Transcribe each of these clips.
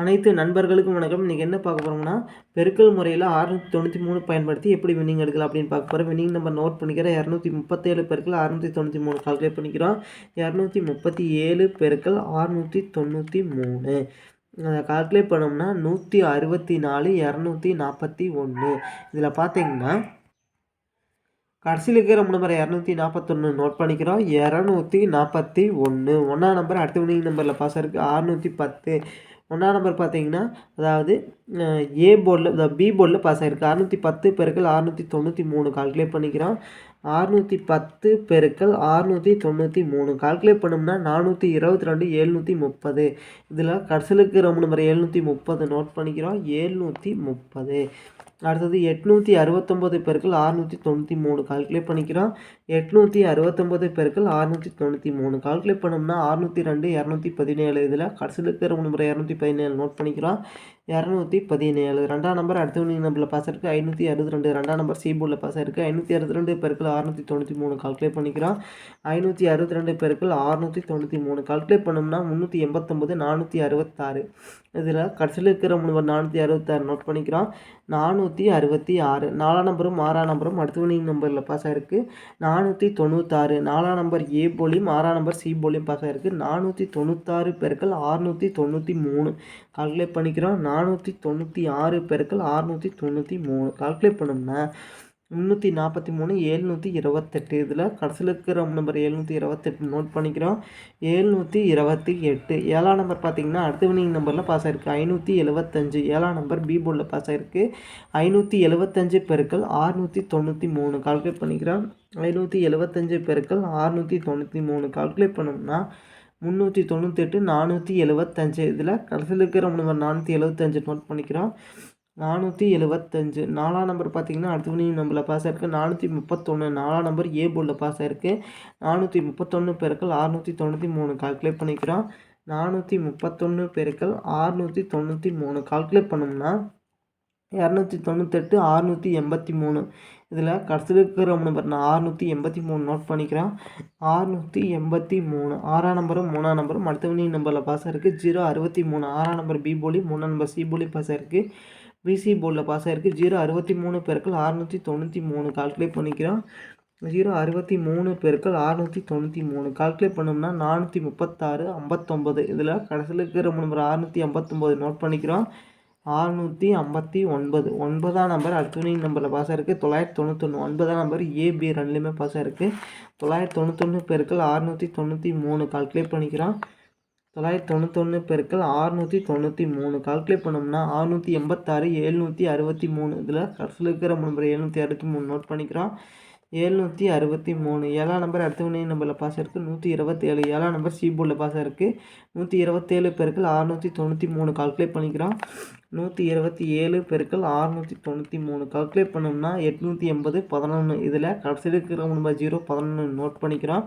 அனைத்து நண்பர்களுக்கும் வணக்கம். இன்றைக்கி என்ன பார்க்க போகிறோம்னா பெருக்கல் முறையில் அறுநூற்றி தொண்ணூற்றி மூணு பயன்படுத்தி எப்படி வின்னிங் எடுக்கலாம் அப்படின்னு பார்க்க போகிறோம் வின்னிங் நம்பர் நோட் பண்ணிக்கிறேன். இரநூத்தி முப்பத்தேழு பெருக்கள் அறுநூற்றி தொண்ணூற்றி மூணு கால்குலேட் பண்ணிக்கிறோம். இரநூத்தி முப்பத்தி ஏழு பெருக்கள் அறுநூற்றி தொண்ணூற்றி மூணு. அதை கால்குலேட் பண்ணோம்னா நூற்றி அறுபத்தி நாலு இரநூத்தி நாற்பத்தி ஒன்று இதில் பார்த்தீங்கன்னா கடைசியில் இருக்கிற நம்பர் இரநூத்தி நாற்பத்தொன்று நோட் பண்ணிக்கிறோம். இரநூத்தி நாற்பத்தி ஒன்று ஒன்றாம் நம்பர் அடுத்த வினிங் நம்பரில் பாஸ் இருக்குது அறுநூற்றி பத்து. ஒன்றாம் நம்பர் பார்த்தீங்கன்னா அதாவது ஏ போர்டில் பி போர்டில் பாஸ் ஆகிருக்கு அறுநூற்றி பத்து பெருக்கள் அறுநூற்றி தொண்ணூற்றி மூணு கால்குலேட் பண்ணிக்கிறோம். அறுநூற்றி பத்து பெருக்கள் அறுநூற்றி தொண்ணூற்றி மூணு. கால்குலேட் பண்ணோம்னா நானூற்றி இருபத்தி ரெண்டு எழுநூற்றி முப்பது. இதில் கடைசியில் இருக்கிற நம்பர் எழுநூற்றி முப்பது நோட் பண்ணிக்கிறோம். எழுநூற்றி முப்பது. அடுத்தது எட்நூற்றி அறுபத்தொம்போது பெருக்கள் ஆறுநூற்றி தொண்ணூற்றி மூணு கால்குலேட் பண்ணிக்கிறோம். எட்நூற்றி அறுபத்தொம்போது பெருக்கள் ஆறுநூற்றி தொண்ணூற்றி மூணு கால்குலேட் பண்ணோம்னா அறுநூற்றி ரெண்டு இரநூத்தி பதினேழு இதில் கடைசியில் இருக்கிற முறை இரநூத்தி பதினேழு நோட் பண்ணிக்கிறோம். இரநூத்தி பதினேழு. ரெண்டாம் நம்பர் அடுத்த நம்பரில் பாஸ் இருக்குது ஐநூற்றி அறுபத்தி ரெண்டு. ரெண்டாம் நம்பர் சி போர்டில் பாஸ் இருக்குது ஐநூற்றி அறுபத்தி ரெண்டு பெருக்கள் அறுநூற்றி தொண்ணூற்றி மூணு. கால்குலேட் பண்ணிக்கிறோம். ஐநூற்றி அறுபத்தி ரெண்டு பெருக்கள் அறுநூற்றி தொண்ணூற்றி மூணு. கால்குலேட் பண்ணோம்னா முந்நூற்றி எண்பத்தொம்பது நானூற்றி அறுபத்தாறு. இதில் கடைசியில் இருக்கிற மூணு நானூற்றி அறுபத்தாறு நோட் பண்ணிக்கிறோம். நானூற்றி அறுபத்தி ஆறு. நாலாம் நம்பரும் ஆறாம் நம்பரும் அடுத்த வினிங் நம்பரில் பாஸ் ஆகிருக்கு நானூற்றி தொண்ணூத்தாறு. நாலாம் நம்பர் ஏ போலியும் ஆறாம் நம்பர் சி போலியும் பாஸ் ஆகிருக்கு நானூற்றி தொண்ணூத்தாறு பெருக்கள் அறுநூற்றி தொண்ணூற்றி மூணு. கால்குலேட் பண்ணிக்கிறோம். நான் நானூற்றி தொண்ணூற்றி ஆறு பெருக்கள் ஆறுநூற்றி தொண்ணூற்றி மூணு. கால்குலேட் பண்ணோம்னா முந்நூற்றி நாற்பத்தி மூணு ஏழ்நூற்றி இருபத்தெட்டு. இதில் கடைசியில் இருக்கிற நம்பர் ஏழ்நூற்றி இருபத்தெட்டு நோட் பண்ணிக்கிறோம். ஏழ்நூற்றி இருபத்தி எட்டு. ஏழாம் நம்பர் பார்த்திங்கன்னா அடுத்த வினிங் நம்பரில் பாஸ் ஆகிருக்கு ஐநூற்றி எழுபத்தஞ்சு ஏழாம் நம்பர் பி போர்டில் பாஸ் ஆகிருக்கு ஐநூற்றி எழுபத்தஞ்சு பெருக்கள் ஆறுநூற்றி தொண்ணூற்றி மூணு. கால்குலேட் பண்ணிக்கிறோம். ஐநூற்றி எழுபத்தஞ்சு பெருக்கள் ஆறுநூற்றி தொண்ணூற்றி மூணு. கால்குலேட் பண்ணோம்னா முந்நூற்றி தொண்ணூத்தெட்டு நானூற்றி எழுபத்தஞ்சு இதில் கடைசியில் இருக்கிற நம்பர் நானூற்றி எழுபத்தஞ்சு நோட் பண்ணிக்கிறோம். நானூற்றி எழுபத்தஞ்சு நாலாம் நம்பர் பார்த்தீங்கன்னா அடுத்த மணி நம்பரில் பாஸ் ஆயிருக்கு. நானூற்றி முப்பத்தொன்று நாலாம் நம்பர் ஏ போர்டில் பாஸ் ஆயிருக்கு. நானூற்றி முப்பத்தொன்று பெருக்கள் அறுநூற்றி தொண்ணூற்றி மூணு. கால்குலேட் பண்ணிக்கிறோம். நானூற்றி முப்பத்தொன்று பெருக்கள் அறுநூற்றி தொண்ணூற்றி மூணு. கால்குலேட் பண்ணோம்னா இரநூத்தி தொண்ணூத்தெட்டு அறுநூற்றி எண்பத்தி மூணு. இதில் கடைசியில் இருக்கிற நம்பர் நான் அறுநூற்றி எண்பத்தி மூணு நோட் பண்ணிக்கிறேன். அறுநூற்றி எண்பத்தி மூணு. ஆறாம் நம்பரும் மூணாம் நம்பரும் அடுத்தவனி நம்பரில் பாஸ் ஆயிருக்கு ஜீரோ அறுபத்தி மூணு. ஆறாம் நம்பர் பி போலி மூணாம் நம்பர் சி போலி பாஸ் ஆயிருக்கு பிசி போர்டில் பாஸ் இருக்குது ஜீரோ அறுபத்தி மூணு பேருக்கள் அறுநூற்றி தொண்ணூற்றி மூணு. கால்குலேட் பண்ணிக்கிறோம். ஜீரோ அறுபத்தி மூணு பேருக்கள் அறுநூற்றி தொண்ணூற்றி மூணு. கால்குலேட் பண்ணோம்னா நானூற்றி முப்பத்தாறு ஐம்பத்தொம்பது இதில் கடைசியில் இருக்கிற நம்பர் அறுநூற்றி ஐம்பத்தொம்பது நோட் பண்ணிக்கிறோம். ஆறுநூற்றி ஐம்பத்தி ஒன்பது. ஒன்பதாம் நம்பர் அடுத்த நம்பரில் பாஸ் இருக்குது தொள்ளாயிரத்தி தொண்ணூத்தொன்று ஒன்பதாம் நம்பர் ஏபி ரெண்டுலேயுமே பாஸ் இருக்குது தொள்ளாயிரத்தி தொண்ணூத்தொன்று பெருக்கள் ஆறுநூற்றி தொண்ணூற்றி மூணு. கால்குலேட் பண்ணிக்கிறான் தொள்ளாயிரத்தி தொண்ணூத்தொன்று பெருக்கள் ஆறுநூற்றி தொண்ணூற்றி மூணு. கால்குலேட் பண்ணோம்னா ஆறுநூற்றி எண்பத்தாறு எழுநூற்றி அறுபத்தி மூணு. இதில் கடைசியில் இருக்கிற நம்பர் எழுநூற்றி அறுபத்தி மூணு நோட் பண்ணிக்கிறோம். எழுநூற்றி அறுபத்தி மூணு. ஏழாம் நம்பர் அடுத்த நம்பரில் பாஸ் இருக்குது நூற்றி இருபத்தேழு. ஏழாம் நம்பர் சி போர்டில் பாஸ் இருக்குது நூற்றி இருபத்தேழு பெருக்கள் அறுநூற்றி தொண்ணூற்றி மூணு கால்குலேட் பண்ணிக்கிறோம். நூற்றி இருபத்தி ஏழு பெருக்கள் அறுநூற்றி தொண்ணூற்றி மூணு. கால்குலேட் பண்ணோம்னா எட்நூற்றி எண்பது பதினொன்று இதில் கடைசியில் இருக்கிற நம்பர் ஜீரோ பதினொன்று நோட் பண்ணிக்கிறோம்.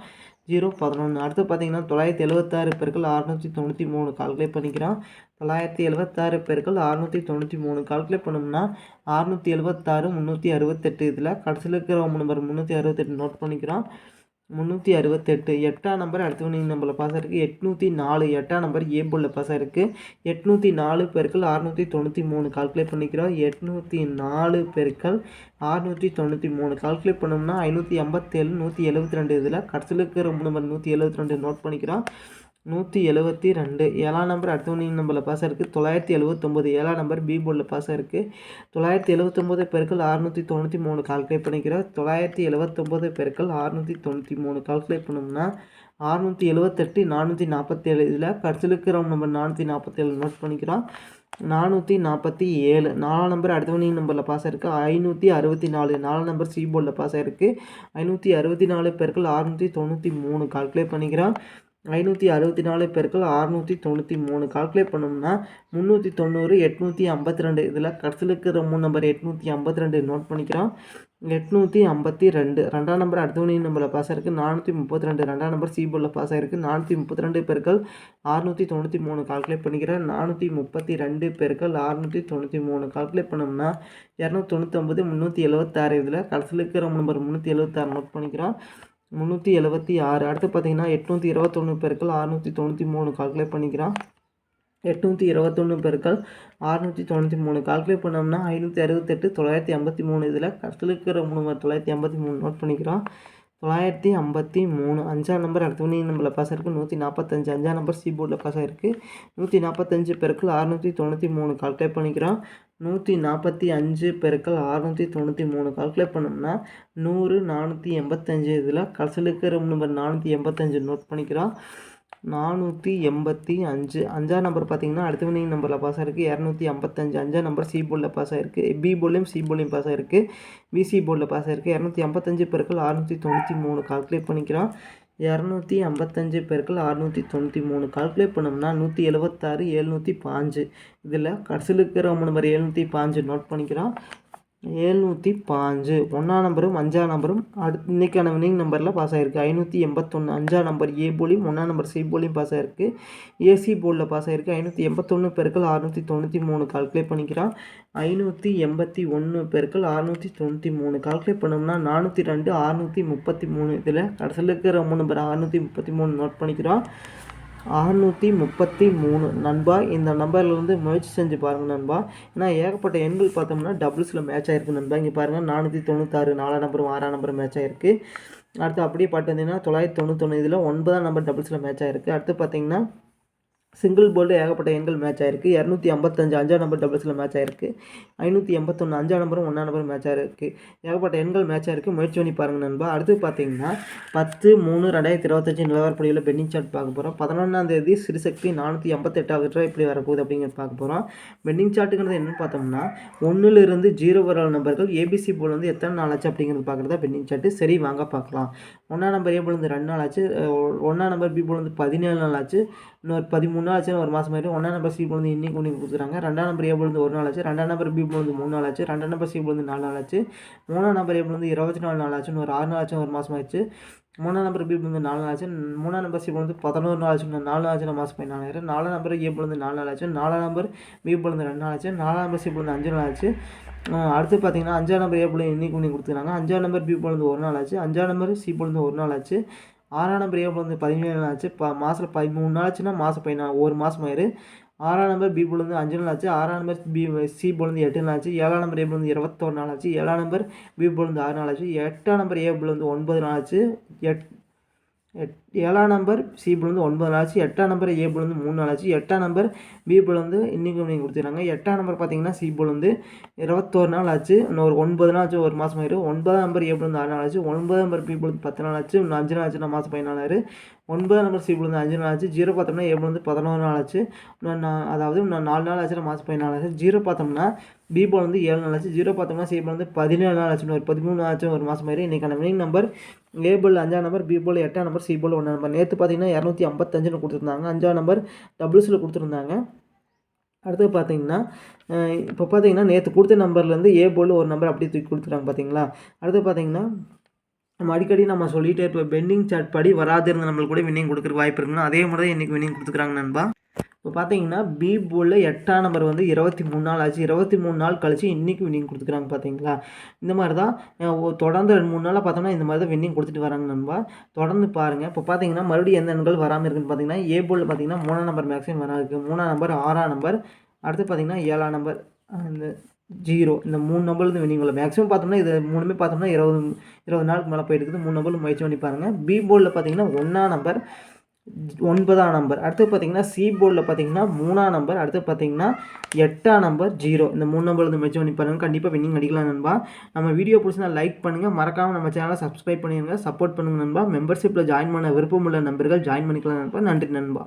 ஜீரோ பதினொன்று அடுத்து பார்த்தீங்கன்னா தொள்ளாயிரத்தி எழுபத்தாறு பேர்கள் அறுநூற்றி தொண்ணூற்றி மூணு கால்குலேட் பண்ணிக்கிறோம். தொள்ளாயிரத்தி எழுபத்தாறு பேர்கள் அறுநூற்றி தொண்ணூற்றி மூணு கால்குலேட் பண்ணோம்னா அறுநூற்றி எழுபத்தாறு முந்நூற்றி அறுபத்தெட்டு. இதில் கடைசியில் இருக்கிற நம்பர் முந்நூற்றி அறுபத்தெட்டு நோட் பண்ணிக்கிறோம். முந்நூற்றி அறுபத்தெட்டு. எட்டாம் நம்பர் அடுத்த வினிங் நம்பரில் பாஸ் இருக்குது எட்நூற்றி நாலு. எட்டாம் நம்பர் ஏ போர்டில் பாஸ் ஆயிருக்கு. எட்நூற்றி நாலு பெருக்கள் அறுநூற்றி தொண்ணூற்றி மூணு. கால்குலேட் பண்ணிக்கிறோம். எட்நூற்றி நாலு பெருக்கள் அறுநூற்றி தொண்ணூற்றி மூணு. கால்குலேட் பண்ணோம்னா ஐநூற்றி ஐம்பத்தேழு நூற்றி எழுபத்தி ரெண்டு. இதில் கடைசியில் இருக்கிற நம்பர் நூற்றி எழுபத்தி ரெண்டு நோட் பண்ணிக்கிறோம். நூற்றி எழுபத்தி ரெண்டு. ஏழாம் நம்பர் அடுத்த நம்பரில் பாஸ் இருக்குது தொள்ளாயிரத்தி எழுபத்தொம்போது ஏழாம் நம்பர் பி போர்டில் பாஸ் இருக்குது தொள்ளாயிரத்தி எழுபத்தொம்போது பெருக்கள் அறுநூற்றி தொண்ணூற்றி மூணு கால்குலேட் பண்ணிக்கிறோம். தொள்ளாயிரத்தி எழுபத்தொம்போது பெருக்கள் அறுநூற்றி தொண்ணூற்றி மூணு கால்குலேட் பண்ணோம்னா அறுநூற்றி எழுபத்தெட்டு நானூற்றி நாற்பத்தேழு. இதில் கடைசியில் நம்பர் நானூற்றி நாற்பத்தேழு நோட் பண்ணிக்கிறோம். நானூற்றி நாற்பத்தி ஏழு. நாலாம் நம்பர் அடுத்தவணி நம்பரில் பாஸ் இருக்குது ஐநூற்றி அறுபத்தி நாலு. நாலாம் நம்பர் சி போர்டில் பாஸ் இருக்குது ஐநூற்றி அறுபத்தி நாலு பேர்கள் அறுநூற்றி தொண்ணூற்றி மூணு கால்குலேட் பண்ணிக்கிறோம். ஐநூற்றி அறுபத்தி நாலு பேருக்கள் அறுநூற்றி தொண்ணூற்றி மூணு கால்குலேட் பண்ணோம்னா முந்நூற்றி தொண்ணூறு எட்நூற்றி ஐம்பத்தி ரெண்டு. இதில் கடைசியில் இருக்கிற மூணு நம்பர் எட்நூற்றி ஐம்பத்தி ரெண்டு நோட் பண்ணிக்கிறோம். எட்நூற்றி ஐம்பத்தி ரெண்டு. ரெண்டாம் நம்பர் அடுத்தவணி நம்பரில் பாஸ் ஆயிருக்கு. நானூற்றி முப்பத்தி ரெண்டு. ரெண்டாம் நம்பர் சி போர்டில் பாஸ் ஆயிருக்கு. நானூற்றி முப்பத்தி ரெண்டு பேர்கள் அறுநூற்றி தொண்ணூற்றி மூணு கால்குலேட் பண்ணிக்கிறேன். நானூற்றி முப்பத்தி ரெண்டு பேர்கள் அறுநூற்றி தொண்ணூற்றி மூணு கால்குலேட் பண்ணோம்னா இரநூத்தி தொண்ணூற்றொம்பது முந்நூற்றி எழுபத்தாறு இதில் கடைசியில் இருக்கிற நம்பர் முந்நூற்றி எழுபத்தாறு நோட் பண்ணிக்கிறோம். முந்நூற்றி எழுபத்தி ஆறு. அடுத்து பார்த்தீங்கன்னா எட்நூற்றி இருபத்தொன்று பேருக்கள் அறுநூற்றி தொண்ணூற்றி மூணு கால்குலேட் பண்ணிக்கிறான் எட்நூற்றி இருபத்தொன்று பெருக்கள் அறுநூற்றி தொண்ணூற்றி மூணு. கால்குலேட் பண்ணோம்னா ஐநூற்றி அறுபத்தெட்டு தொள்ளாயிரத்தி ஐம்பத்தி மூணு. இதில் கஷ்டத்தில் இருக்கிற மூணு தொள்ளாயிரத்தி ஐம்பத்தி மூணு நோட் பண்ணிக்கிறோம். தொள்ளாயிரத்தி ஐம்பத்தி மூணு அஞ்சாம் நம்பர் அடுத்த நம்பரில் பாஸ் ஆகிருக்கு நூற்றி நாற்பத்தஞ்சு அஞ்சாம் நம்பர் சி போர்டில் பாஸ் ஆகிருக்கு நூற்றி நாற்பத்தஞ்சு பெருக்கள் அறுநூற்றி தொண்ணூற்றி மூணு கால்குலேட் பண்ணிக்கிறோம். நூற்றி நாற்பத்தி அஞ்சு பெருக்கள் அறுநூற்றி தொண்ணூற்றி மூணு கால்குலேட் பண்ணோம்னா நூறு நானூற்றி எண்பத்தஞ்சு இதில் கடைசியில் இருக்கிற நம்பர் நானூற்றி எண்பத்தஞ்சு நோட் பண்ணிக்கிறோம். நானூற்றி எண்பத்தி அஞ்சு. அஞ்சாம் நம்பர் பார்த்தீங்கன்னா அடுத்த வினிங் நம்பரில் பாஸ் ஆயிருக்கு. இரநூத்தி ஐம்பத்தஞ்சு அஞ்சாம் நம்பர் சி போர்டில் பாஸ் ஆயிருக்கு. பி போர்ட்லேயும் சி போர்ட்லேயும் பாஸ் ஆயிருக்கு. பிசி போர்டில் பாஸ் ஆயிருக்கு. இரநூத்தி ஐம்பத்தஞ்சு பெருக்கள் அறுநூற்றி தொண்ணூற்றி மூணு. கால்குலேட் பண்ணிக்கிறோம் இரநூத்தி ஐம்பத்தஞ்சு பேருக்கள் அறுநூற்றி தொண்ணூற்றி மூணு. கால்குலேட் பண்ணோம்னா நூற்றி எழுபத்தாறு எழுநூற்றி பாஞ்சு. இதில் கடைசியில் இருக்கிற நம்பர் எழுநூற்றி பாஞ்சு. நோட் பண்ணிக்கிறோம் ஏழ்நூற்றி பாஞ்சு. ஒன்றாம் நம்பரும் அஞ்சாம் நம்பரும் அடுத் இன்றைக்கான வினிங் நம்பரில் பாஸ் ஆகிருக்கு ஐநூற்றி எண்பத்தொன்று அஞ்சாம் நம்பர் ஏ போலியும் ஒன்றாம் நம்பர் சி போலியும் பாஸ் ஆகிருக்கு ஏசி போலில் பாஸ் ஆகிருக்கு ஐநூற்றி எண்பத்தொன்று பெருக்கள் அறுநூற்றி தொண்ணூற்றி மூணு கால்குலேட் பண்ணிக்கிறான். ஐநூற்றி எண்பத்தி ஒன்று பெருக்கள் அறுநூற்றி தொண்ணூற்றி மூணு கால்குலேட் பண்ணோம்னா நானூற்றி ரெண்டு அறுநூற்றி முப்பத்தி மூணு. இதில் கடைசியில் இருக்கிற மூணு நம்பர் அறுநூற்றி முப்பத்தி மூணு நோட் பண்ணிக்கிறோம். அறநூற்றி முப்பத்தி மூணு. நண்பா இந்த நம்பர்லேருந்து முயற்சி செஞ்சு பாருங்கள் நண்பா. ஏன்னா ஏகப்பட்ட எண்கள் பார்த்தோம்னா டபுள்ஸில் மேட்ச் ஆகிருக்கு நண்பா. இங்கே பாருங்கள் நானூற்றி தொண்ணூத்தாறு நாலாம் நம்பரும் ஆறாம் நம்பரும் மேட்ச் ஆகிருக்கு அடுத்து அப்படியே பார்த்து வந்தீங்கன்னா தொள்ளாயிரத்தி தொண்ணூத்தொன்று இதில் ஒன்பதாம் நம்பர் டபுள்ஸில் மேட்ச் ஆகிருக்கு அடுத்து பார்த்தீங்கன்னா சிங்கிள் போல்டு ஏகப்பட்ட எண்கள் மேட்ச் ஆயிருக்கு. இரநூத்தி ஐம்பத்தஞ்சு அஞ்சாம் நம்பர் டபுள்ஸில் மேட்ச் ஆயிருக்கு. ஐநூற்றி எண்பத்தொன்று அஞ்சாம் நம்பரும் ஒன்றாம் நம்பரும் மேட்ச் ஆயிருக்கு. ஏகப்பட்ட எண்கள் மேட்ச் ஆயிருக்கு. முயற்சி பண்ணி பாருங்கள் நண்பா. அடுத்து பார்த்தீங்கன்னா பத்து மூணு ரெண்டாயிரத்தி இருபத்தஞ்சி நிலவரப்படியில் பெண்டிங் சார்ட் பார்க்க போகிறோம் பதினொன்றாம் தேதி சிறுசக்தி நானூற்றி எண்பத்தெட்டாவது ரூபாய் எப்படி வரப்போகுது அப்படிங்கிறது பார்க்க போகிறோம் பெண்டிங் சார்ட்டுங்கிறது என்னென்னு பார்த்தோம்னா ஒன்றுலேருந்து ஜீரோ வர நம்பர்கள் ஏபிசி போல் வந்து எத்தனை நாள் ஆச்சு அப்படிங்கிறது பார்க்குறதா பெண்டிங் சார்ட்டு சரி வாங்க பார்க்கலாம். ஒன்றாம் நம்பர் ஏ போலேருந்து வந்து ரெண்டு நாள் ஆச்சு. ஒன்றாம் நம்பர் பி போலேருந்து பதினேழு நாள் ஆச்சு. இன்னொரு பதிமூணு நாள் ஆச்சு ஒரு மாதம் ஆயிடும் ஒன்றாம் நம்பர் சி பொழுது இன்னைக்கு கொண்டு கொடுத்துறாங்க. ரெண்டாம் நம்பர் ஏ பொழுது ஒரு நாள் ஆச்சு. ரெண்டாம் நம்பர் பி பொழுது மூணு நாள் ஆச்சு. ரெண்டாம் நம்பர் சி பொழுது நாலு நாள் ஆச்சு. மூணாம் நம்பர் ஏ பொழுது இருபத்தி நாலு நாள் ஆச்சு ஒரு ஆறு நாள் ஆச்சு ஒரு மாதம் ஆயிடுச்சு. மூணாம் நம்பர் பி பொழுது நாலு நாள் ஆச்சு. மூணாம் நம்பர் சி பொழுது பதினோரு நாள் ஆச்சு நாலு நாள் ஆச்சு மாதம் பதினாலாயிரம் நாலாம் நம்பர் ஏ நாலு நாள் ஆச்சு. நாலாம் நம்பர் பி பொழுது ரெண்டு நாள் ஆச்சு. நாலாம் நம்பர் சி பொழுது அஞ்சு நாள் ஆச்சு. அடுத்து பார்த்தீங்கன்னா அஞ்சாம் நம்பர் ஏ பொழுது இன்னைக்கு ஒன்று கொடுத்துருக்காங்க அஞ்சாம் நம்பர் பி பொழுது ஒரு நாள் ஆச்சு. அஞ்சாம் நம்பர் சி பொழுது ஒரு நாள் ஆச்சு. ஆறாம் நம்பர் ஏ வந்து பதினேழு நாள் ஆச்சு. ப மாதத்தில் பதிமூணு நாள் ஆச்சுன்னா மாதம் பதினாலு ஒரு மாதம் ஆயிரு. ஆறாம் நம்பர் பி போலேருந்து அஞ்சு நாள் ஆச்சு. ஆறாம் நம்பர் பி சி போலேருந்து எட்டு நாள் ஆச்சு. ஏழாம் நம்பர் ஏ போலேருந்து இருபத்தொரு நாள் ஆச்சு. ஏழாம் நம்பர் பி போலேருந்து ஆறு நாள் ஆச்சு. எட்டாம் நம்பர் ஏ போலேருந்து ஒன்பது நாள் ஆச்சு. எட் எட் ஏழாம் நம்பர் சி வந்து ஒன்பது நாள் ஆச்சு. எட்டாம் நம்பர் ஏ வந்து மூணு நாள் ஆச்சு. எட்டாம் நம்பர் பி வந்து இன்னைக்கு நீங்கள் கொடுத்துருக்காங்க எட்டாம் நம்பர் பார்த்தீங்கன்னா சி வந்து இருபத்தோரு நாள் ஆச்சு. இன்னும் ஒரு ஒன்பது நாள் ஆச்சு ஒரு மாதம் ஆயிரும். ஒன்பதாம் நம்பர் ஏ வந்து ஆறு நாள் ஆச்சு. ஒன்பதாம் நம்பர் பி வந்து பத்து நாள் ஆச்சு. இன்னும் அஞ்சு நாள் ஆச்சு நான் மாதம் பதினாலாயிரம் ஒன்பதாம் நம்பர் சி வந்து அஞ்சு நாள் ஆச்சு. ஜீரோ பார்த்தோம்னா ஏ வந்து பதினோரு நாள் ஆச்சு. நான் அதாவது நான் நாலு நாள் ஆச்சு மாதம் பதினாலாயிரம் ஜீரோ பார்த்தோம்னா பி போல் வந்து ஏழு நாள் ஆச்சு. ஜீரோ பார்த்தோம்னா சி போல் வந்து பதினேழு நாள் ஆச்சு. ஒரு பதிமூணு ஆச்சு ஒரு மாதம் மாதிரி இன்றைக்கான வினிங் நம்பர் ஏ போல் அஞ்சாம் நம்பர் பி போல் எட்டாம் நம்பர் சி போல் ஒன்று நம்பர் நேற்று பார்த்தீங்கன்னா இரநூத்தி ஐம்பத்தஞ்சுன்னு கொடுத்துருந்தாங்க. அஞ்சாவது நம்பர் டபுள்ஸில் கொடுத்துருந்தாங்க. அடுத்து பார்த்தீங்கன்னா இப்போ பார்த்தீங்கன்னா நேற்று கொடுத்த நம்பர்லேருந்து ஏ போல் ஒரு நம்பர் அப்படியே தூக்கி கொடுத்துருக்காங்க பார்த்தீங்களா அடுத்து பார்த்தீங்கன்னா நம்ம அடிக்கடி நம்ம சொல்லிகிட்டே இப்போ பெண்டிங் சார்ட் படி வராது இருந்த நம்மளுக்கு கூட வின்னிங் கொடுக்குறக்கு வாய்ப்பு இருக்குன்னா. அதே மாதிரி தான் இன்றைக்கி வின்னிங் கொடுத்துக்கிறாங்க நண்பா. இப்போ பார்த்தீங்கன்னா பி போலில் எட்டாம் நம்பர் வந்து இருபத்தி மூணு நாள் ஆச்சு. இருபத்தி மூணு நாள் கழிச்சு இன்றைக்கி வின்னிங் கொடுத்துக்கிறாங்க பார்த்தீங்களா? இந்த மாதிரி தான் தொடர்ந்து ரெண்டு மூணு நாளாக பார்த்தோம்னா இந்த மாதிரி தான் வின்னிங் கொடுத்துட்டு வராங்க நண்பா. தொடர்ந்து பாருங்கள் இப்போ பார்த்தீங்கன்னா மறுபடியும் எந்த எண்கள் வராமல் இருக்குன்னு பார்த்தீங்கன்னா ஏ போலில் பார்த்தீங்கன்னா மூணாம் நம்பர் மேக்ஸிமம் வராது மூணாம் நம்பர் ஆறாம் நம்பர் அடுத்து பார்த்தீங்கன்னா ஏழாம் நம்பர் இந்த ஜீரோ இந்த மூணு நம்பர்லேருந்து வினிங் மேக்ஸிமம் பார்த்தோம்னா இது மூணுமே பார்த்தோம்னா இருபது இருபது நாளுக்கு மேலே போயிட்டு மூணு நம்பர் முயற்சி பண்ணி பாருங்கள் பி போர்டில் பார்த்தீங்கன்னா ஒன்றாம் நம்பர் ஒன்பதாம் நம்பர் அடுத்து பார்த்தீங்கன்னா சி போர்டில் பார்த்தீங்கன்னா மூணாம் நம்பர் அடுத்து பார்த்தீங்கன்னா எட்டாம் நம்பர் ஜீரோ இந்த மூணு நம்பர் வந்து மெச்சம் பண்ணி பாருங்கள் கண்டிப்பாக வின்னிங் அடிக்கலாம் நண்பா. நம்ம வீடியோ பிடிச்சினா லைக் பண்ணுங்கள் மறக்காமல் நம்ம சேனலை சப்ஸ்கிரைப் பண்ணிடுங்க சப்போர்ட் பண்ணுங்கள் நண்பா. மெம்பர்ஷிப்பில் ஜாயின் பண்ண விருப்பமுள்ள நம்பர்கள் ஜாயின் பண்ணிக்கலாம் நண்பா. நன்றி நண்பா.